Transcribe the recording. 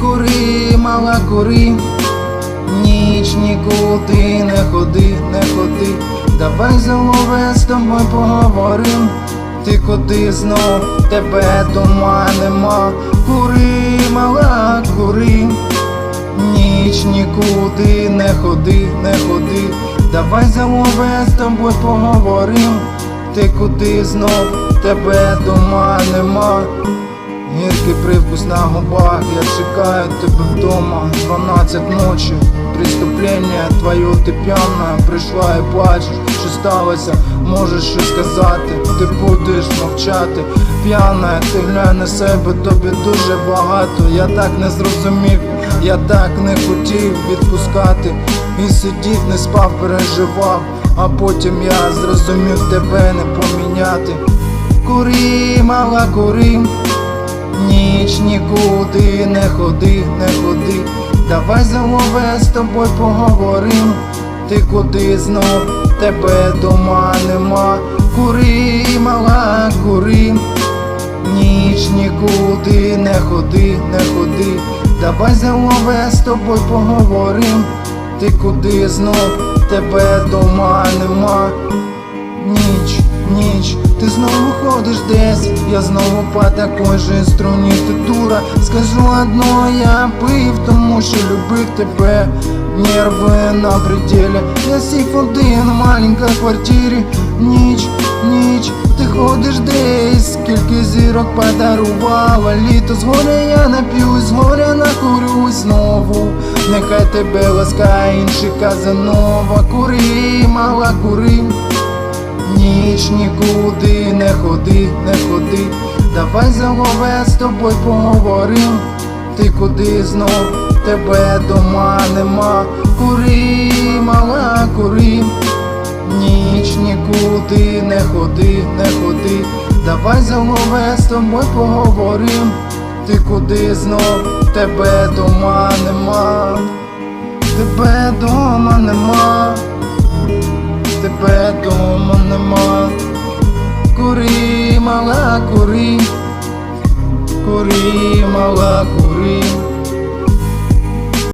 Кури, мала, кури, ніч нікуди не ходи, не ходи, давай залове з тобою поговорим. Ти куди знов тебе дома нема, кури, мала, кури, ніч нікуди не ходи, не ходи, давай залове з тобою поговорим. Ти куди знов? Тебе дома нема. Гіркий привкус на губах, я чекаю тебе вдома. 12 ночі, преступлення твоє ти п'яна. Прийшла і плачеш, що сталося, можеш щось сказати, ти будеш мовчати. П'яна, ти глянь на себе, тобі дуже багато. Я так не зрозумів, я так не хотів відпускати. І сидів, не спав, переживав, а потім я зрозумів тебе не поміняти Кури, мала кури Ніч нікуди не ходи, не ходи. Давай залове з тобою поговорим. Ти куди знов тебе дома нема. Кури, мала, кури. Ніч нікуди не ходи, не ходи. Давай залове з тобою поговорим. Ти куди знов? Тебе дома нема. Ніч, ніч, ти знову ходиш десь, я знову по такой же струні, ти дура. Скажу одно, я пив, тому що любив тебе. Нерви на пределі, я сів один в маленькій квартирі. Ніч, ніч, ти ходиш десь, скільки зірок подарувала літо З горя я нап'юсь, з горя накурюсь знову. Нехай тебе ласкає інший казанова Кури, мала кури Ніч нікуди не ходи, не ходи, давай залове з тобою поговорим. Ти куди знов? Тебе дома нема. Кури, мала кури, ніч нікуди не ходи, не ходи, давай залове з тобою поговорим. Ти куди знов тебе дома нема, тебе дома нема тебе дома нема. Кури, мала, кури, кури, мала, кури.